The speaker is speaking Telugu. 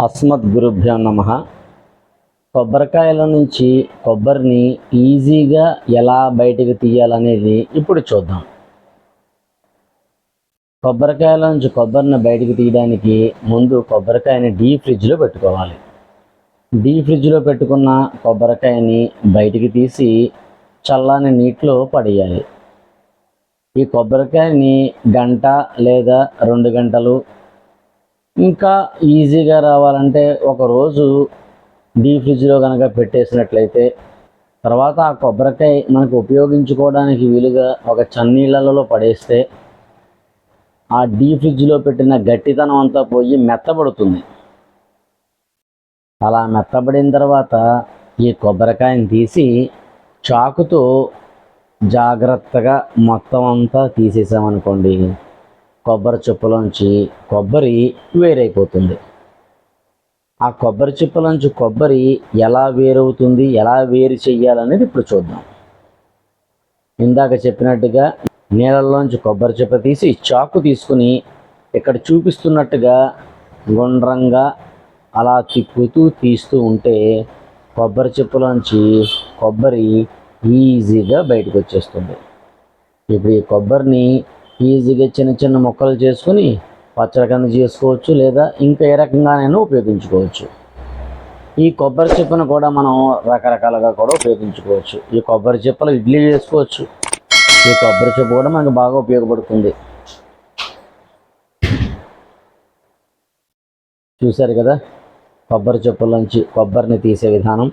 అస్మద్గురుభ్యో నమ. కొబ్బరికాయల నుంచి కొబ్బరిని ఈజీగా ఎలా బయటకు తీయాలనేది ఇప్పుడు చూద్దాం. కొబ్బరికాయల నుంచి కొబ్బరిని బయటకు తీయడానికి ముందు కొబ్బరికాయని డీ ఫ్రిడ్జ్లో పెట్టుకోవాలి. డీ ఫ్రిడ్జ్లో పెట్టుకున్న కొబ్బరికాయని బయటికి తీసి చల్లని నీటిలో పడేయాలి. ఈ కొబ్బరికాయని గంట లేదా రెండు గంటలు ఇంకా ఈజీగా రావాలంటే ఒకరోజు డీ ఫ్రిడ్జ్లో కనుక పెట్టేసినట్లయితే తర్వాత ఆ కొబ్బరికాయ మనకు ఉపయోగించుకోవడానికి వీలుగా ఒక చన్నీళ్ళలో పడేస్తే ఆ డీ ఫ్రిడ్జ్లో పెట్టిన గట్టితనం అంతా పోయి మెత్తబడుతుంది. అలా మెత్తబడిన తర్వాత ఈ కొబ్బరికాయని తీసి చాకుతో జాగ్రత్తగా మొత్తం అంతా తీసేసామనుకోండి కొబ్బరి చిప్పలోంచి కొబ్బరి వేరైపోతుంది. ఆ కొబ్బరి చిప్పలోంచి కొబ్బరి ఎలా వేరవుతుంది ఎలా వేరు చెయ్యాలనేది ఇప్పుడు చూద్దాం. ఇందాక చెప్పినట్టుగా నీళ్ళల్లోంచి కొబ్బరి చిప్ప తీసి చాకు తీసుకుని ఇక్కడ చూపిస్తున్నట్టుగా గుండ్రంగా అలా తిప్పుతూ తీస్తూ ఉంటే కొబ్బరి చిప్పలోంచి కొబ్బరి ఈజీగా బయటకు వచ్చేస్తుంది ఇప్పుడు ఈ కొబ్బరిని ఈజీగా చిన్న చిన్న ముక్కలు చేసుకుని పచ్చడి కింద చేసుకోవచ్చు లేదా ఇంకా ఏ రకంగానైనా ఉపయోగించుకోవచ్చు. ఈ కొబ్బరి చిప్పను కూడా మనం రకరకాలుగా కూడా ఉపయోగించుకోవచ్చు. ఈ కొబ్బరి చిప్పలు ఇడ్లీ చేసుకోవచ్చు. ఈ కొబ్బరి చిప్ప కూడా మనకు బాగా ఉపయోగపడుతుంది. చూశారు కదా? కొబ్బరి చెప్పుల నుంచి కొబ్బరిని తీసే విధానం.